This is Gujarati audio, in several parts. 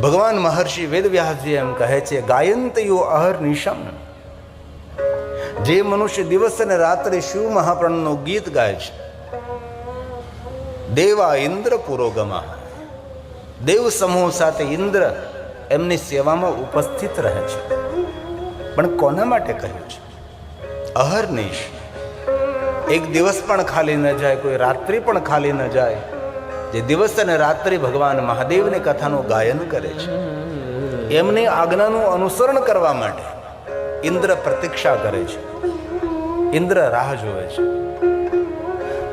ભગવાન મહર્ષિ વેદવ્યાસજી એમ કહે છે, ગાયંતયો અહર નિશમ. જે મનુષ્ય દિવસ અને રાત્રે શિવ મહાપ્રણનું ગીત ગાય છે. દેવા ઇન્દ્ર પુરોગમા. દેવ સમૂહ સાથે ઇન્દ્ર એમની સેવામાં ઉપસ્થિત રહે છે. પણ કોના માટે કહ્યું છે? અહર્નિશ એક દિવસ પણ ખાલી ન જાય, કોઈ રાત્રિ પણ ખાલી ન જાય. જે દિવસ અને રાત્રિ ભગવાન મહાદેવની કથાનું ગાયન કરે છે. એમની આજ્ઞાનું અનુસરણ કરવા માટે ઇન્દ્ર પ્રતીક્ષા કરે છે. ઇન્દ્ર રાહ જોવે છે.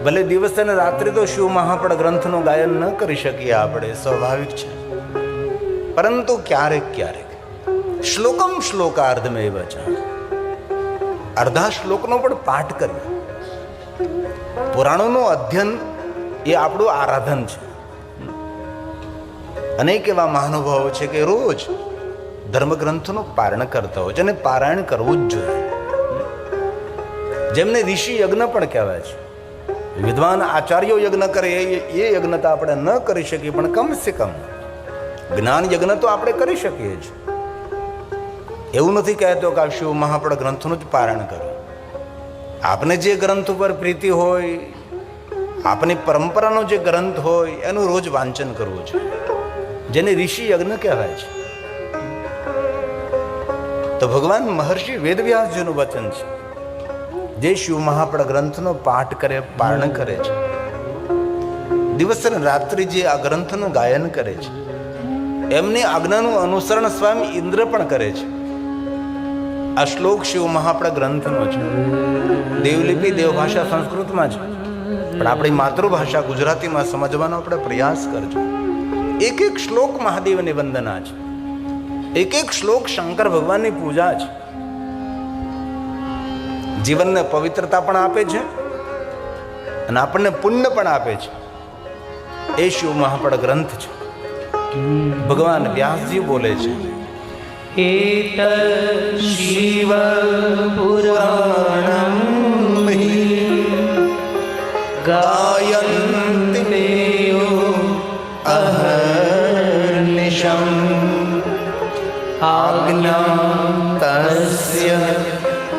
ભલે દિવસ અને રાત્રિ તો શિવ મહાપડ ગ્રંથનું ગાયન ન કરી શકીએ આપણે, સ્વાભાવિક છે. પરંતુ ક્યારેક ક્યારેક શ્લોકમ શ્લોકાર્ધમેવ વચન અર્ધા શ્લોકનો પણ પાઠ કરીએ. પુરાણોનું અધ્યયન એ આપણું આરાધન છે. અનેક એવા મહાનુભાવો છે કે રોજ ધર્મગ્રંથોનું પારણ કરતા હોય છે અને પારાયણ કરવું જ જોઈએ. જેમને ઋષિ યજ્ઞ પણ કહેવાય છે. વિદ્વાન આચાર્યો યજ્ઞ કરે, એ યજ્ઞ તો આપણે ન કરી શકીએ, પણ કમસે કમ જ્ઞાન યજ્ઞ તો આપણે કરી શકીએ છીએ એવું નથી કહેતો કે આ શિવ મહાપડ ગ્રંથનું જ પારાયણ કરો આપને જે ગ્રંથ ઉપર પ્રીતિ હોય આપની પરંપરાનો જે ગ્રંથ હોય, એનું રોજ વાંચન કરવું છે. જેને ઋષિ યજ્ઞ કહેવાય છે. તો ભગવાન મહર્ષિ વેદવ્યાસજીનું વચન છે. જે શિવ મહાપડ ગ્રંથનો પાઠ કરે, પારણ કરે છે. દિવસ અને રાત્રિ જે આ ગ્રંથનું ગાયન કરે છે. એમની આજ્ઞાનું અનુસરણ સ્વામી ઇન્દ્ર પણ કરે છે. આ શ્લોક શિવ મહાપડ ગ્રંથનો છે. દેવલિપિ દેવભાષા સંસ્કૃતમાં છે. પણ આપણી માતૃભાષા ગુજરાતીમાં સમજવાનો આપણે પ્રયાસ કરજો. એક એક શ્લોક મહાદેવની વંદના છે. એક એક શ્લોક શંકર ભગવાનની પૂજા છે. જીવનને પવિત્રતા પણ આપે છે અને આપણને પુણ્ય પણ આપે છે. એ શિવ મહાપડ ગ્રંથ છે. ભગવાન વ્યાસજી બોલે છે. એત શિવ પુરાણમ गायन्ति यो अहर्निशम्। आज्ञा तस्य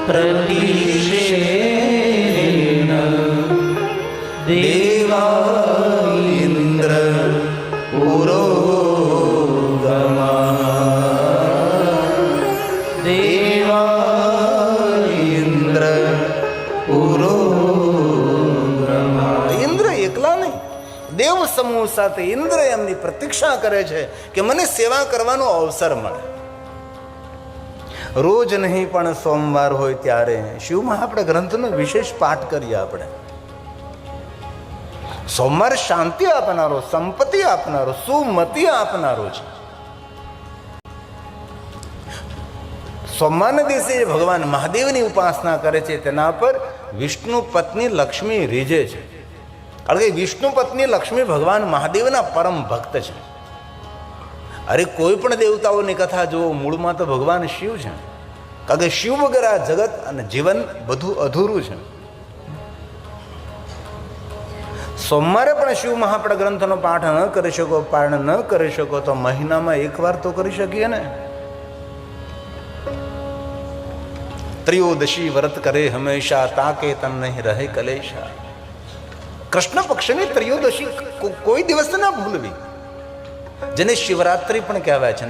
प्र દેવ સમૂહ સાથે ઇન્દ્ર એમની પ્રતીક્ષા કરે છે કે મને સેવા કરવાનો અવસર મળે. રોજ નહીં પણ સોમવાર હોય ત્યારે શિવમાં આપણે ગ્રંથનો વિશેષ પાઠ કરીએ આપણે. સોમવાર શાંતિ આપનારો, સંપત્તિ આપનારો, સુમતિ આપનારો છે. સોમવારના દિવસે ભગવાન મહાદેવની ઉપાસના કરે છે તેના પર વિષ્ણુ પત્ની લક્ષ્મી રીજે છે. કારણ કે વિષ્ણુ પત્ની લક્ષ્મી ભગવાન મહાદેવના પરમ ભક્ત છે. અરે કોઈ પણ દેવતાઓની કથા જુઓ, મૂળમાં તો ભગવાન શિવ છે. કારણ કે શિવ વગર આ જગત અને જીવન બધું અધૂરું છે. સોમવારે પણ શિવ મહાપ્રદ ગ્રંથનો પાઠ ન કરી શકો, પારણ ન કરી શકો, તો મહિનામાં એકવાર તો કરી શકીએ ને? ત્રિયોદશી વ્રત કરે હંમેશા, તાકે તન નહીં રહે કલેશા. કૃષ્ણ પક્ષની ત્રયોદશી કોઈ દિવસ ના ભૂલવી. જેને શિવરાત્રિ પણ કહેવાય છે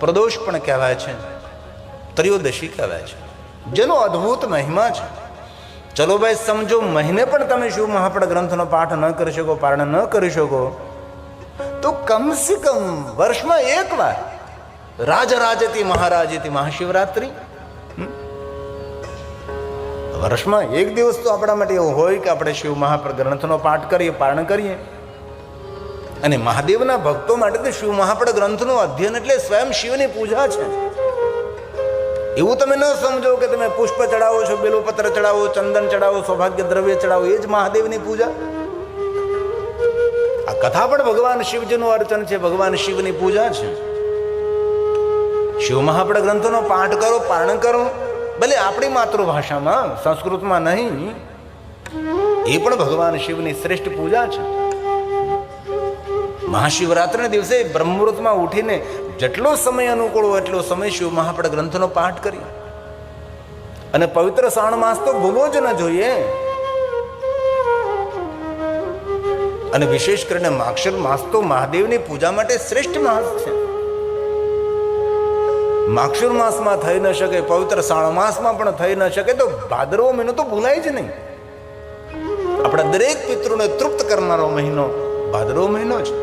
પ્રદોષ પણ કહેવાય છે. ત્રયોદશી કહેવાય છે. જેનો અદ્ભુત મહિમા છે. ચલો ભાઈ, સમજો, મહિને પણ તમે શિવ મહાપડ ગ્રંથનો પાઠ ન કરી શકો પારણ ન કરી શકો, તો કમસે કમ વર્ષમાં એકવાર રાજરાજતી મહારાજતી મહાશિવરાત્રિ? વર્ષમાં એક દિવસ તો આપણા માટે એવું હોય કે આપણે શિવ મહાપડ ગ્રંથનો પાઠ કરીએ, પારણ કરીએ. અને મહાદેવના ભક્તો માટે તો શિવ મહાપડ ગ્રંથનું અધ્યયન એટલે સ્વયં શિવની પૂજા છે. એવું તમે ન સમજો કે તમે પુષ્પ ચડાવો છો, બેલુપત્ર ચડાવો, ચંદન ચડાવો, સૌભાગ્ય દ્રવ્ય ચડાવો, એ જ મહાદેવની પૂજા. આ કથા પણ ભગવાન શિવજીનું અર્ચન છે, ભગવાન શિવની પૂજા છે. શિવ મહાપડ ગ્રંથોનો પાઠ કરો, પારણ કરો. ભલે આપણી માતૃભાષામાં, સંસ્કૃતમાં નહીં, એ પણ ભગવાન શિવની શ્રેષ્ઠ પૂજા છે. મહાશિવરાત્રિના દિવસે બ્રહ્મુહૂર્તમાં ઉઠીને જેટલો સમય અનુકૂળ હોય એટલો સમય શિવ મહાપડ ગ્રંથનો પાઠ કરી અને પવિત્ર શ્રાવણ માસ તો ભૂલવો જ ન જોઈએ. અને વિશેષ કરીને માક્ષર માસ તો મહાદેવની પૂજા માટે શ્રેષ્ઠ માસ છે. માક્ષર માસમાં થઈ ન શકે, પવિત્ર શ્રાવણ માસમાં પણ થઈ ન શકે તો ભાદરવો મહિનો તો ભૂલાય જ નહીં. આપણા દરેક પિતૃને તૃપ્ત કરનારો મહિનો ભાદરવો મહિનો છે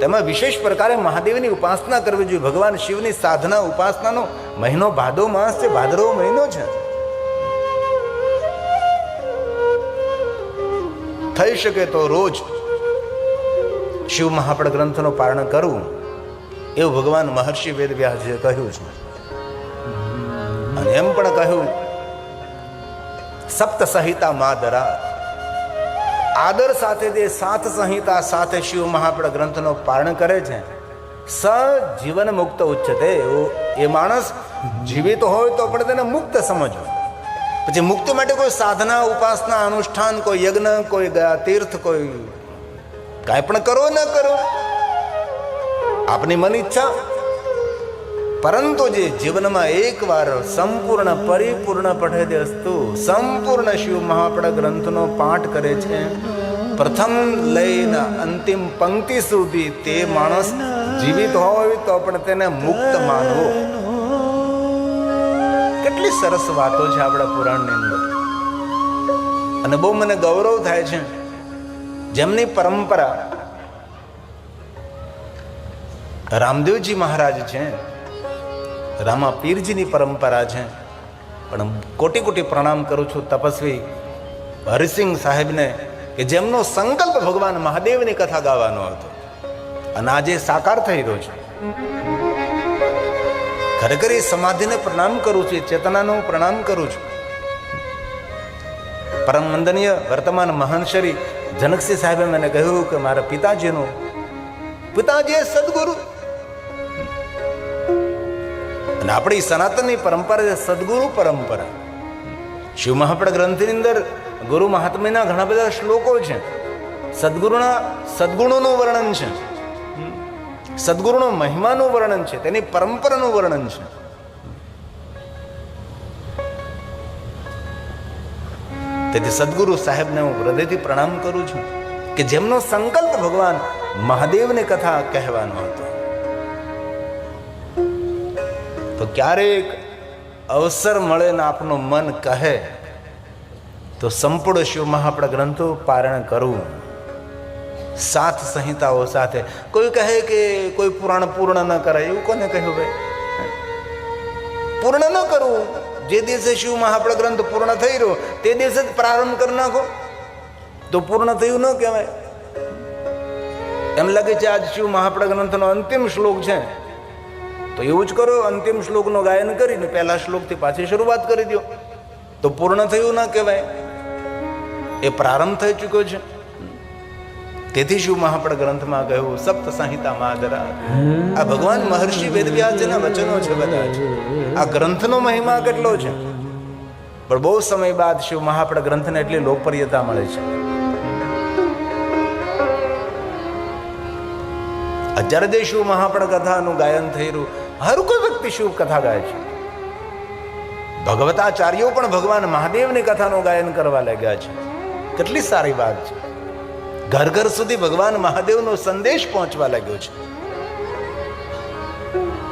તેમાં વિશેષ પ્રકારે મહાદેવની ઉપાસના કરવી જોઈએ. ભગવાન શિવની સાધના, ઉપાસનાનો મહિનો ભાદો માસ છે, ભાદરવો મહિનો છે થઈ શકે તો રોજ શિવ મહાપડ ગ્રંથનું પારણ કરવું. એવું ભગવાન મહર્ષિ વેદવ્યાસે કહ્યું છે. અને એમ પણ કહ્યું, સપ્ત સંહિતા માદરા આદર સાથે જે સાત સંહિતા સાથે શિવ મહાપડ ગ્રંથનો પારણ કરે છે, સ જીવન મુક્ત ઉચ્ચતે. એ માણસ જીવિત હોય તો પણ તેને મુક્ત સમજવું. પછી મુક્તિ માટે કોઈ સાધના, ઉપાસના, અનુષ્ઠાન, કોઈ યજ્ઞ, કોઈ તીર્થ, કોઈ કાંઈ પણ કરો ન કરો. આપની મન ઈચ્છા? પરંતુ જે જીવનમાં એકવાર સંપૂર્ણ પરિપૂર્ણ પઠે અસ્તુ સંપૂર્ણ શિવ મહાપડ ગ્રંથનો પાઠ કરે છે, પ્રથમ લઈને અંતિમ પંક્તિ સુધી તે માણસ જીવિત હોય તો પણ તેને મુક્ત માનવો. કેટલી સરસ વાતો છે આપણા પુરાણની અંદર. અને બહુ મને ગૌરવ થાય છે. જેમની પરંપરા રામદેવજી મહારાજ છે. રામા પીરજીની પરંપરા છે. પણ કોટી કોટી પ્રણામ કરું છું તપસ્વી હરિસિંહ સાહેબને કે જેમનો સંકલ્પ ભગવાન મહાદેવની કથા ગાવાનો હતો. અને આજે સાકાર થઈ રહ્યો છે. ખરેખર એ સમાધિને પ્રણામ કરું છું, એ ચેતનાનો પ્રણામ કરું છું. પરમ વંદનીય વર્તમાન મહાનશરી જનકસિંહ સાહેબે મને કહ્યું કે મારા પિતાજીનું પિતાજી સદગુરુ અને આપણી સનાતનની પરંપરા છે સદગુરુ પરંપરા. શિવ મહાપડ ગ્રંથની અંદર ગુરુ મહાત્મ્યના ઘણા બધા શ્લોકો છે. સદગુરુના સદગુણોનું વર્ણન છે. સદગુરુનો મહિમાનું વર્ણન છે. તેની પરંપરાનું વર્ણન છે. તેથી સદગુરુ સાહેબને હું હૃદયથી પ્રણામ કરું છું કે જેમનો સંકલ્પ ભગવાન મહાદેવની કથા કહેવાનો હતો. ક્યારેક અવસર મળે ને આપનું મન કહે, તો સંપૂર્ણ શિવ આપણા ગ્રંથો પારણ કરવું. સાત સંહિતાઓ સાથે, કોઈ કહે કે કોઈ પુરાણ પૂર્ણ ન કરાય એવું કોને કહ્યું ભાઈ? પૂર્ણ ન કરવું. જે દિવસે શિવ મહાપડ ગ્રંથ પૂર્ણ થઈ રહ્યો, તે દિવસે જ પ્રારંભ કરી નાખો. તો પૂર્ણ થયું ન કહેવાય. એમ લાગે છે, આજ શિવ મહાપડ ગ્રંથનો અંતિમ શ્લોક છે. તો એવું જ કરો, અંતિમ શ્લોકનું ગાયન કરીને પહેલા શ્લોકથી પાછી શરૂઆત કરી દો. તો પૂર્ણ થયું ના કહેવાય. એ પ્રારંભ થઈ ચૂક્યો છે. તેથી શું મહાપડ ગ્રંથમાં કહ્યું, સપ્ત સંહિતા માદરા. આ ભગવાન મહર્ષિ વેદવ્યાસજીના વચનો છે બધા. આ ગ્રંથનો મહિમા કેટલો છે? પણ બહુ સમય બાદ શિવ મહાપડ ગ્રંથને એટલી લોકપ્રિયતા મળે છે. અત્યારે જે શિવ મહાપડ કથાનું ગાયન થઈ રહ્યું હર કોઈ વ્યક્તિ શિવ કથા ગાય છે. ભગવતાચાર્યો પણ ભગવાન મહાદેવની કથાનું ગાયન કરવા લાગ્યા છે. કેટલી સારી વાત છે. ઘર ઘર સુધી ભગવાન મહાદેવનો સંદેશ પહોંચવા લાગ્યો છે.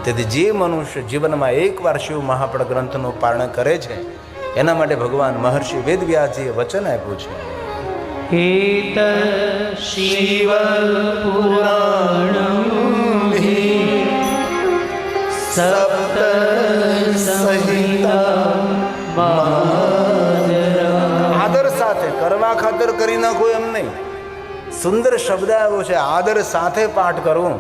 તેથી જે મનુષ્ય જીવનમાં એકવાર શિવ મહાપણ ગ્રંથનું પારણ કરે છે, એના માટે ભગવાન મહર્ષિ વેદવ્યાસજીએ વચન આપ્યું છે. શિવ પુરાણ આદર સાથે, કરવા ખાતર કરી નાખો એમ નહીં. સુંદર શબ્દ આવ્યો છે, આદર સાથે પાઠ કરવો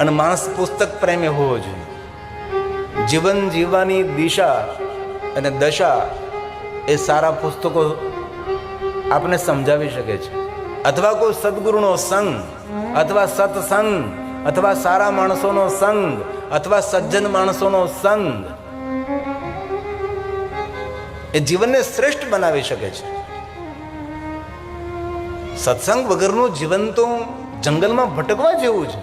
અને માણસ પુસ્તક પ્રેમી હોવો જોઈએ. જીવન જીવવાની દિશા અને દશા એ સારા પુસ્તકો આપને સમજાવી શકે છે. અથવા કોઈ સદગુરુનો સંગ, અથવા સત્સંગ અથવા સારા માણસોનો સંગ, અથવા સજ્જન માણસોનો સંગ, એ જીવનને શ્રેષ્ઠ બનાવી શકે છે. સત્સંગ વગરનું જીવન તો જંગલમાં ભટકવા જેવું છે.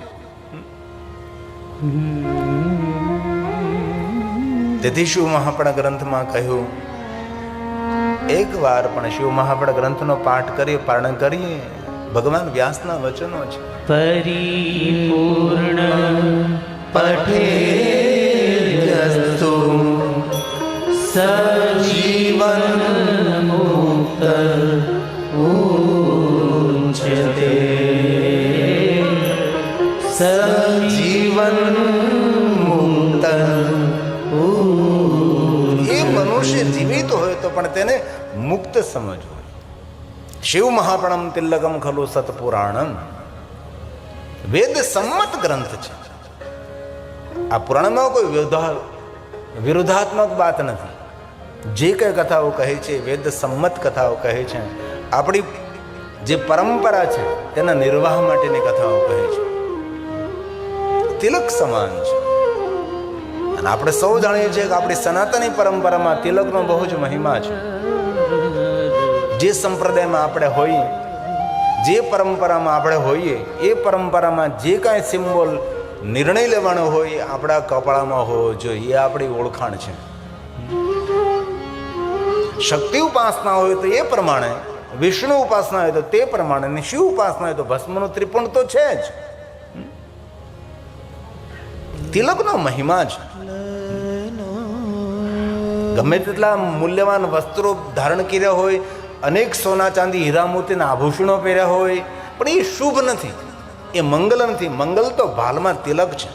તેથી શિવ મહાપણા ગ્રંથમાં કહ્યું, એક વાર પણ શિવ મહાપણા ગ્રંથનો પાઠ કરીએ પારણ કરીએ ભગવાન વ્યાસના વચનો છે. પરિપૂર્ણ પઠે સજીવન મુક્ત ઉચ્યતે સજીવન મુક્ત એ મનુષ્ય જીવિત હોય તો પણ તેને મુક્ત સમજવું. શિવ મહાપણમ તિલકમ ખલુ સતપુરાણમ. વેદ સંમત ગ્રંથ છે. આ પુરાણમાં કોઈ વિરોધા, વિરોધાત્મક વાત નથી. જે કંઈ કથાઓ કહે છે, વેદ સંમત કથાઓ કહે છે, આપણી જે પરંપરા છે, તેના નિર્વાહ માટેની કથાઓ કહે છે. તિલક સમાન છે. અને આપણે સૌ જાણીએ છીએ કે આપણી સનાતની પરંપરામાં તિલકનો બહુ જ મહિમા છે. જે સંપ્રદાયમાં આપણે હોઈએ, જે પરંપરામાં આપણે હોઈએ, એ પરંપરામાં જે કાંઈ સિમ્બોલ નિર્ણય લેવાનો હોય આપણા કપાળામાં હોવો જોઈએ, એ આપણી ઓળખાણ છે. શક્તિ ઉપાસના હોય તો એ પ્રમાણે, વિષ્ણુ ઉપાસના હોય તો તે પ્રમાણે અને શિવ ઉપાસના હોય તો ભસ્મનો ત્રિપુણ તો છે જ. તિલકનો મહિમા છે. ગમે તેટલા મૂલ્યવાન વસ્ત્રો ધારણ કર્યા હોય અનેક સોના ચાંદી હીરા મોતીના આભૂષણો પહેર્યા હોય, પણ એ શુભ નથી, એ મંગલ નથી. મંગલ તો ભાલમાં તિલક છે.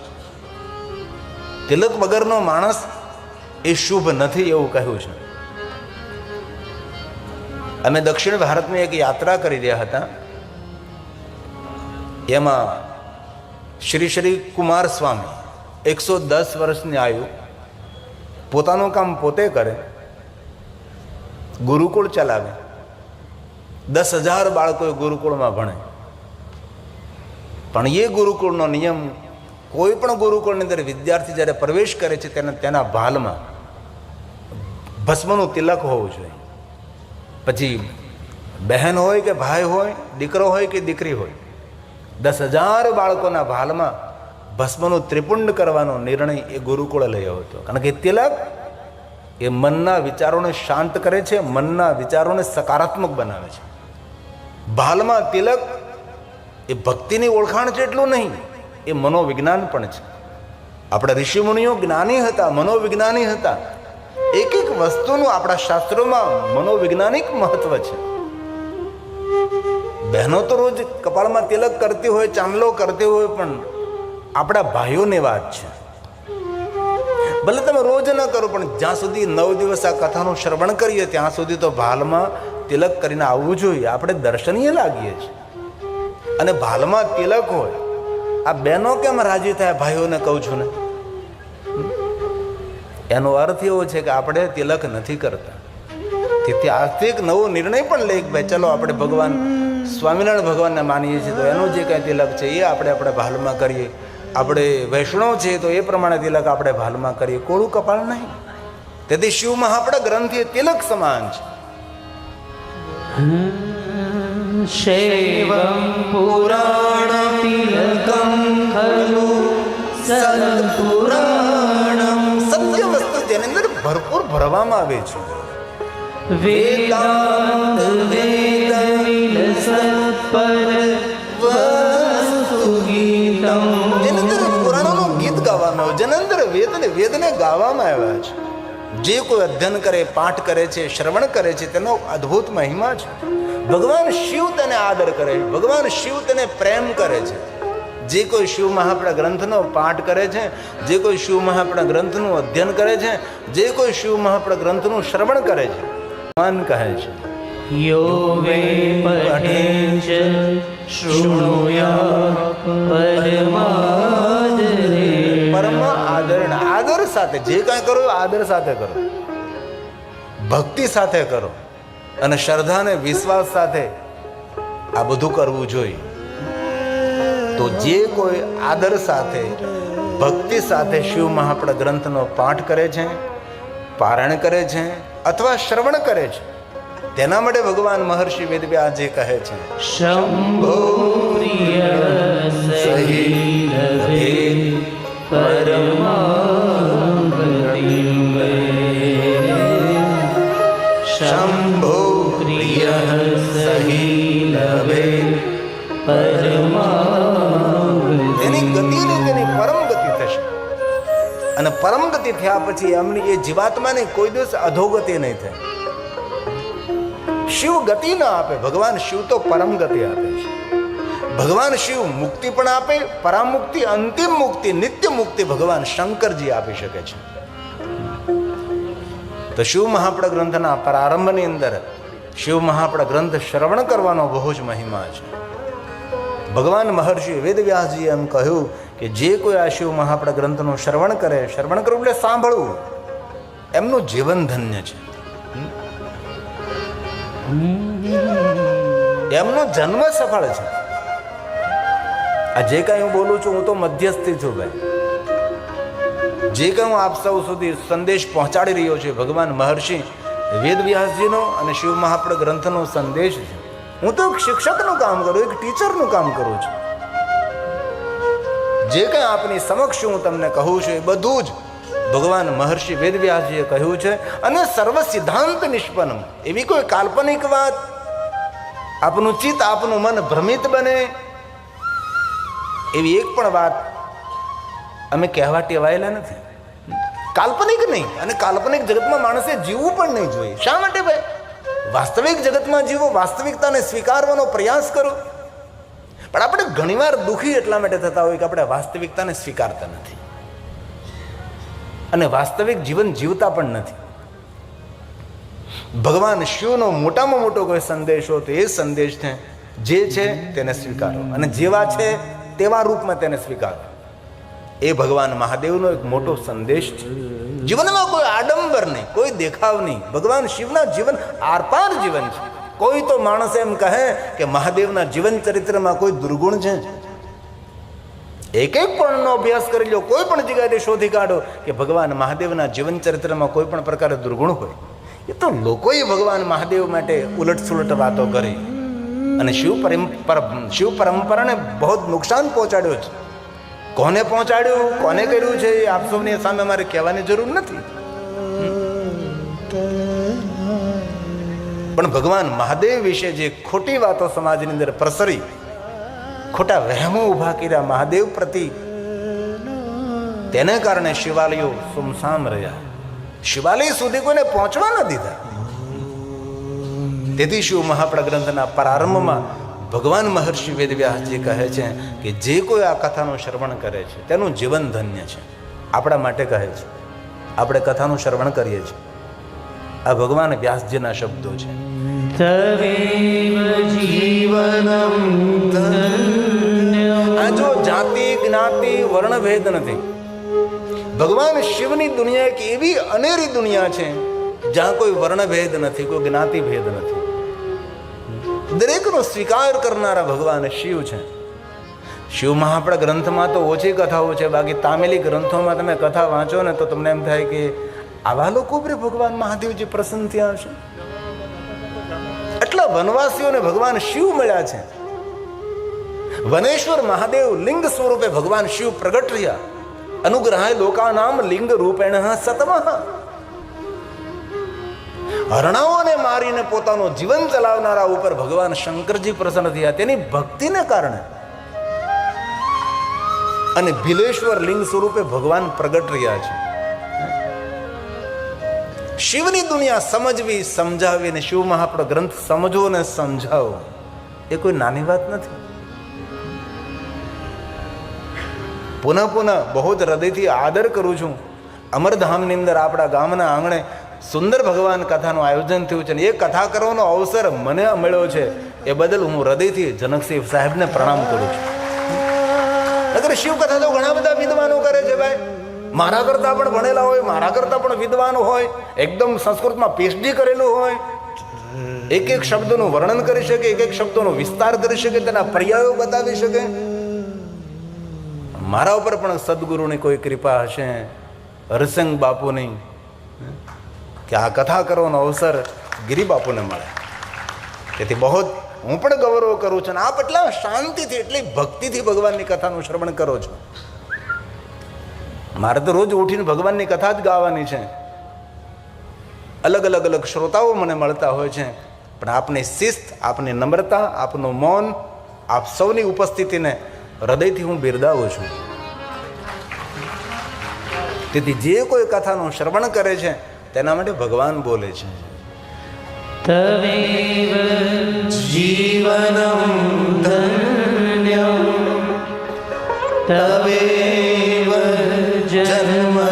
તિલક વગરનો માણસ એ શુભ નથી એવું કહ્યું છે. અમે દક્ષિણ ભારતની એક યાત્રા કરી રહ્યા હતા. એમાં શ્રી શ્રી કુમાર સ્વામી, એકસો દસ વર્ષની આયુ, પોતાનું કામ પોતે કરે, ગુરુકુળ ચલાવે. દસ હજાર બાળકો ગુરુકુળમાં ભણે. પણ એ ગુરુકુળનો નિયમ કોઈ પણ ગુરુકુળની અંદર વિદ્યાર્થી જ્યારે પ્રવેશ કરે છે તેને તેના ભાલમાં ભસ્મનું તિલક હોવું જોઈએ. પછી બહેન હોય કે ભાઈ હોય, દીકરો હોય કે દીકરી હોય, દસ હજાર બાળકોના ભાલમાં ભસ્મનું ત્રિપુંડ કરવાનો નિર્ણય એ ગુરુકુળે લયો હતો. કારણ કે તિલક એ મનના વિચારોને શાંત કરે છે, મનના વિચારોને સકારાત્મક બનાવે છે. ભાલમાં તિલક એ ભક્તિની ઓળખાણ છે એટલું નહીં, એ મનોવિજ્ઞાન પણ છે. આપણા ઋષિમુનિઓ જ્ઞાની હતા, મનોવિજ્ઞાની હતા. એક એક વસ્તુનું આપણા શાસ્ત્રોમાં મનોવૈજ્ઞાનિક મહત્વ છે. બહેનો તો રોજ કપાળમાં તિલક કરતી હોય, ચાંદલો કરતી હોય, પણ આપણા ભાઈઓની વાત છે. ભલે તમે રોજ ન કરો, પણ જ્યાં સુધી નવ દિવસ આ કથાનું શ્રવણ કરીએ, ત્યાં સુધી તો ભાલમાં તિલક કરીને આવવું જોઈએ. આપણે દર્શનીય લાગીએ છીએ. અને ભાલમાં તિલક હોય, આ બહેનો કેમ રાજી થાય? ભાઈઓને કહું છું ને. એનો અર્થ એવો છે કે આપણે તિલક નથી કરતા. તેથી આજથી એક નવો નિર્ણય પણ લઈએ કે ભાઈ, ચલો, આપણે ભગવાન, સ્વામિનારાયણ ભગવાનને માનીએ છીએ. તો એનું જે કાંઈ તિલક છે એ આપણે આપણે ભાલમાં કરીએ. આપણે વૈષ્ણવ છે તો એ પ્રમાણે તિલક આપણે ભાલમાં કરીએ. કોળું કપાળ નહીં. તેથી શિવમાં આપણા ગ્રંથિ તિલક સમાન છે. શૈવં પુરાણતિલકં ખલુ સત્પુરાણમ સત્ય વસ્તુ જેની અંદર ભરપૂર ભરવામાં આવે છે વેદાંત વેદમિલ સત્પર વસ્તુ ગીતમ જેની અંદર પુરાણોનું ગીત ગાવાનો જેની અંદર વેદને વેદને ગાવામાં આવ્યા છે જે કોઈ અધ્યયન કરે, પાઠ કરે છે, શ્રવણ કરે છે, તેનો અદ્ભુત મહિમા છે. ભગવાન શિવ તને આદર કરે છે. ભગવાન શિવ તને પ્રેમ કરે છે. જે કોઈ શિવ મહાપણા ગ્રંથનો પાઠ કરે છે, જે કોઈ શિવ મહાપણા ગ્રંથનું અધ્યયન કરે છે, જે કોઈ શિવ મહાપણા ગ્રંથનું શ્રવણ કરે છે. ભગવાન કહે છે, યો વે પઠે ચ શૃણુયા પરમાદરે પરમ આદર આદર સાથે જે કાંઈ કરો આદર સાથે કરો. ભક્તિ સાથે કરો અને શ્રદ્ધાને વિશ્વાસ સાથે આ બધું કરવું જોઈએ. તો જે કોઈ આદર સાથે ભક્તિ સાથે શિવ મહાપ્રદ ગ્રંથનો પાઠ કરે છે પારાયણ કરે છે અથવા શ્રવણ કરે છે તેના માટે ભગવાન મહર્ષિ વેદવ્યાસજી કહે છે શંભો પ્રિય સહીલવે તેની ગતિ ને તેની પરમ ગતિ થશે. અને પરમ ગતિ થયા પછી એમની એ જીવાત્માને કોઈ દિવસ અધોગતિ નહીં થાય. શિવ ગતિ ન આપે, ભગવાન શિવ તો પરમ ગતિ આપે છે. ભગવાન શિવ મુક્તિ પણ આપે, પરામુક્તિ, અંતિમ મુક્તિ, નિત્ય મુક્તિ ભગવાન શંકરજી આપી શકે છે. તો શિવ મહાપડ ગ્રંથના પ્રારંભની અંદર શિવ મહાપડ ગ્રંથ શ્રવણ કરવાનો બહુ જ મહિમા છે. ભગવાન મહર્ષિ વેદવ્યાસજીએ એમ કહ્યું કે જે કોઈ આ શિવ મહાપડ ગ્રંથનું શ્રવણ કરે, શ્રવણ કરવું એટલે સાંભળવું. એમનું જીવન ધન્ય છે. એમનો જન્મ સફળ છે. આ જે કાંઈ હું બોલું છું, હું તો મધ્યસ્થી છું ભાઈ. જે કંઈ હું આપ સૌ સુધી સંદેશ પહોંચાડી રહ્યો છું ભગવાન મહર્ષિ વેદવ્યાસજીનો અને શિવ મહાપડ ગ્રંથનો સંદેશ છે. હું તો એક શિક્ષકનું કામ કરું, એક ટીચરનું કામ કરું છું. જે કંઈ આપની સમક્ષ હું તમને કહું છું એ બધું જ ભગવાન મહર્ષિ વેદવ્યાસજીએ કહ્યું છે અને સર્વ સિદ્ધાંત નિષ્પન્ન. એવી કોઈ કાલ્પનિક વાત? આપનું ચિત્ત, આપનું મન ભ્રમિત બને એવી એક પણ વાત અમે કહેવા ટેવાયેલા નથી. કાલ્પનિક નહીં અને કાલ્પનિક જગતમાં માણસે જીવવું પણ નહીં જોઈએ. શા માટે ભાઈ? વાસ્તવિક જગતમાં જીવો, વાસ્તવિકતાને સ્વીકારવાનો પ્રયાસ કરો. પણ આપણે ઘણીવાર દુઃખી એટલા માટે થતા હોય કે આપણે વાસ્તવિકતાને સ્વીકારતા નથી. અને વાસ્તવિક જીવન જીવતા પણ નથી. ભગવાન શિવનો મોટામાં મોટો કોઈ સંદેશ હોય તો એ સંદેશ છે જે છે તેને સ્વીકારો. અને જેવા છે તેવા રૂપમાં તેને સ્વીકાર. એ ભગવાન મહાદેવનો એક મોટો સંદેશ છે. જીવનમાં કોઈ આડંબર નહીં, કોઈ દેખાવ નહીં. ભગવાન શિવના જીવન આરપાર જીવન છે. કોઈ તો માણસ એમ કહે કે મહાદેવના જીવન ચરિત્રમાં કોઈ દુર્ગુણ છે? એક એક પણનો અભ્યાસ કરી લો કોઈ પણ જગ્યાએ શોધી કાઢો કે ભગવાન મહાદેવના જીવન ચરિત્રમાં કોઈ પણ પ્રકારે દુર્ગુણ હોય. એ તો લોકોએ ભગવાન મહાદેવ માટે ઉલટસુલટ વાતો કરી. અને શિવ પરંપર શિવ પરંપરાને બહુ જ નુકસાન પહોંચાડ્યું છે. કોને પહોંચાડ્યું? કોને કર્યું છે? એ આપ સૌની સામે મારે કહેવાની જરૂર નથી. પણ ભગવાન મહાદેવ વિશે જે ખોટી વાતો સમાજની અંદર પ્રસરી, ખોટા વહેમો ઊભા કર્યા મહાદેવ પ્રતિ, તેને કારણે શિવાલયો સુમસામ રહ્યા. શિવાલય સુધી કોઈને પહોંચવા ન દીધા. તેથી શિવ મહાપડ ગ્રંથના પ્રારંભમાં ભગવાન મહર્ષિ વેદવ્યાસજી કહે છે કે જે કોઈ આ કથાનું શ્રવણ કરે છે તેનું જીવન ધન્ય છે. આપણા માટે કહે છે. આપણે કથાનું શ્રવણ કરીએ છીએ. આ ભગવાન વ્યાસજીના શબ્દો છે. જીવનમ આ જો જાતિ જ્ઞાતિ વર્ણભેદ નથી. ભગવાન શિવની દુનિયા એક એવી અનેરી દુનિયા છે જ્યાં કોઈ વર્ણભેદ નથી કોઈ જ્ઞાતિ ભેદ નથી. દરેકનો સ્વીકાર કરનારા ભગવાન શિવ છે. શિવ આપણા ગ્રંથમાં તો ઓછી કથાઓ છે, બાકી તામિલી ગ્રંથોમાં તમે કથા વાંચો ને તો તમને એમ થાય કે આવા લોકો પર ભગવાન મહાદેવજી પ્રસન્ન થયા હશે? એટલા વનવાસીઓને ભગવાન શિવ મળ્યા છે. વનેશ્વર મહાદેવ લિંગ સ્વરૂપે ભગવાન શિવ પ્રગટ રહ્યા અનુગ્રહાય લોકાનામ લિંગ રૂપેણ સતમ. હરણાઓને મારીને પોતાનું જીવન ચલાવનારા ઉપર ભગવાન શંકરજી પ્રસન્ન થયા. તેની ભક્તિને કારણે અને ભીલેશ્વર લિંગ સ્વરૂપે ભગવાન પ્રગટ રહ્યા છે. શિવની દુનિયા સમજવી સમજાવી અને શિવ મહાપ્રભુ ગ્રંથ સમજવો અને સમજાવો, એ કોઈ નાની વાત નથી. પુનઃ પુનઃ બહુ જ હૃદયથી આદર કરું છું. અમરધામની અંદર આપણા ગામના આંગણે સુંદર ભગવાન કથાનું આયોજન થયું છે અને એ કથા કરવાનો અવસર મને મળ્યો છે. એ બદલ હું હૃદયથી જનકસિંહ સાહેબને પ્રણામ કરું છું. અગર શિવ કથા તો ઘણા બધા વિદ્વાનો કરે છે ભાઈ. મારા કરતા પણ ભણેલા હોય, મારા કરતા પણ વિદ્વાન હોય, એકદમ સંસ્કૃતમાં પીએચડી કરેલું હોય. એક એક શબ્દનું વર્ણન કરી શકે, એક એક શબ્દોનો વિસ્તાર કરી શકે, તેના પર્યાયો બતાવી શકે. મારા ઉપર પણ સદગુરુની કોઈ કૃપા હશે. હરસંગ બાપુની કે આ કથા કરવાનો અવસર ગિરી બાપુને મળે. તેથી બહુ હું પણ ગૌરવ કરું છું અને આપ એટલા શાંતિથી, એટલી ભક્તિથી ભગવાનની કથાનું શ્રવણ કરો છો. મારે તો રોજ ઉઠીને ભગવાનની કથા જ ગાવાની છે. અલગ અલગ અલગ શ્રોતાઓ મને મળતા હોય છે. પણ આપની શિસ્ત, આપની નમ્રતા, આપનું મૌન, આપ સૌની ઉપસ્થિતિને હૃદયથી હું બિરદાવું છું. તેથી જે કોઈ કથાનું શ્રવણ કરે છે તેના માટે ભગવાન બોલે છે. તવેવ જીવનમ ધન્યમ. તવેવ જન્મ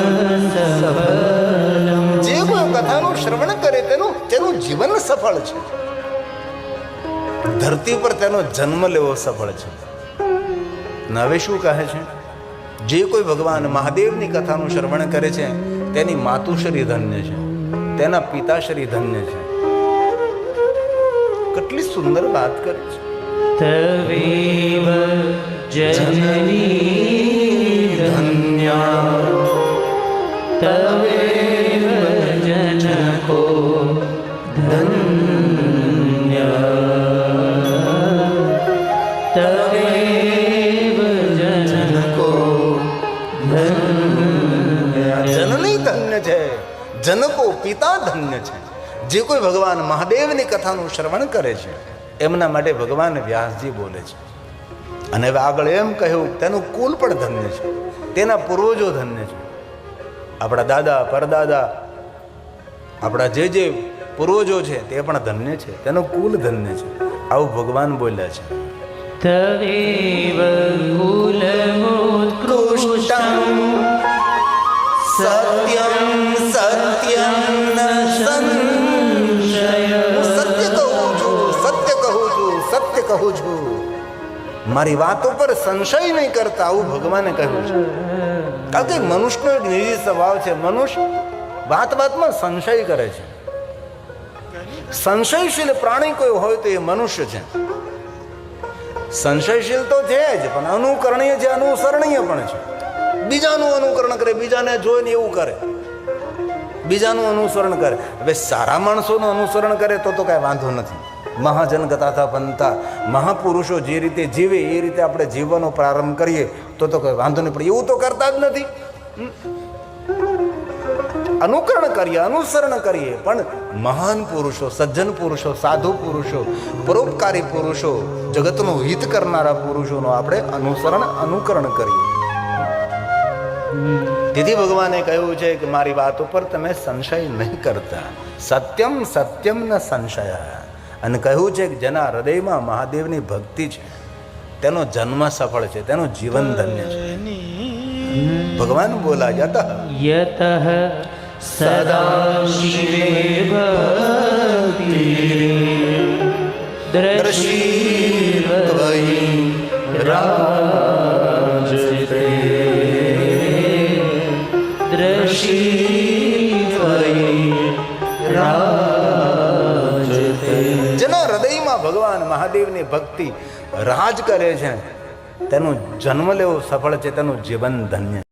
સફલમ. જે કોઈ કથાનું શ્રવણ કરે તેનું તેનું જીવન સફળ છે. ધરતી પર તેનો જન્મ લેવો સફળ છે. નવે હવે શું કહે છે? જે કોઈ ભગવાન મહાદેવની કથાનું શ્રવણ કરે છે તેની માતુશ્રી ધન્ય છે. તેના પિતાશ્રી ધન્ય છે. કેટલી સુંદર વાત કરી છે. જનની ધન્યા. તવેવ જનકો ધન્ય. જનકો પિતા ધન્ય છે. જે કોઈ ભગવાન મહાદેવની કથાનું શ્રવણ કરે છે એમના માટે ભગવાન વ્યાસજી બોલે છે. અને હવે આગળ એમ કહ્યું તેનું કુલ પણ ધન્ય છે. તેના પૂર્વજો ધન્ય છે. આપણા દાદા પરદાદા આપણા જે જે પૂર્વજો છે તે પણ ધન્ય છે. તેનું કુલ ધન્ય છે. આવું ભગવાન બોલ્યા છે. તવેવ કુલમોત્કૃષ્ટમ સત્યમ મારી વાતો પર સંશય નહીં કરતા આવું ભગવાને કહ્યું છે. કારણ કે મનુષ્યનો એક નિજી સ્વભાવ છે. મનુષ્ય વાત વાતમાં સંશય કરે છે. સંશયશીલ પ્રાણી કોઈ હોય તો એ મનુષ્ય છે. સંશયશીલ તો છે જ, પણ અનુકરણીય છે અનુસરણીય પણ છે. બીજાનું અનુકરણ કરે, બીજાને જોઈને એવું કરે. બીજાનું અનુસરણ કરે. હવે સારા માણસોનું અનુસરણ કરે તો તો કાંઈ વાંધો નથી. મહાજન ગતાથા બનતા મહાપુરુષો જે રીતે જીવે એ રીતે આપણે જીવવાનો પ્રારંભ કરીએ તો તો કંઈ વાંધો નહીં પડે એવું તો કરતા જ નથી. અનુકરણ કરીએ, અનુસરણ કરીએ, પણ મહાન પુરુષો, સજ્જન પુરુષો, સાધુ પુરુષો, પરોપકારી પુરુષો, જગતનું હિત કરનારા પુરુષોનું આપણે અનુસરણ, અનુકરણ કરીએ. તેથી ભગવાને કહ્યું છે કે મારી વાત ઉપર તમે સંશય નહીં કરતા. સત્યમ સત્યમ ન સંશય. અને કહ્યું છે કે જેના હૃદયમાં મહાદેવની ભક્તિ છે, તેનો જન્મ સફળ છે, તેનું જીવન ધન્ય છે. ભગવાન બોલા યત યત સદા શિવે મહાદેવની ભક્તિ રાજ કરે છે તેનો જન્મ લેવો સફળ છે તેનું જીવન ધન્ય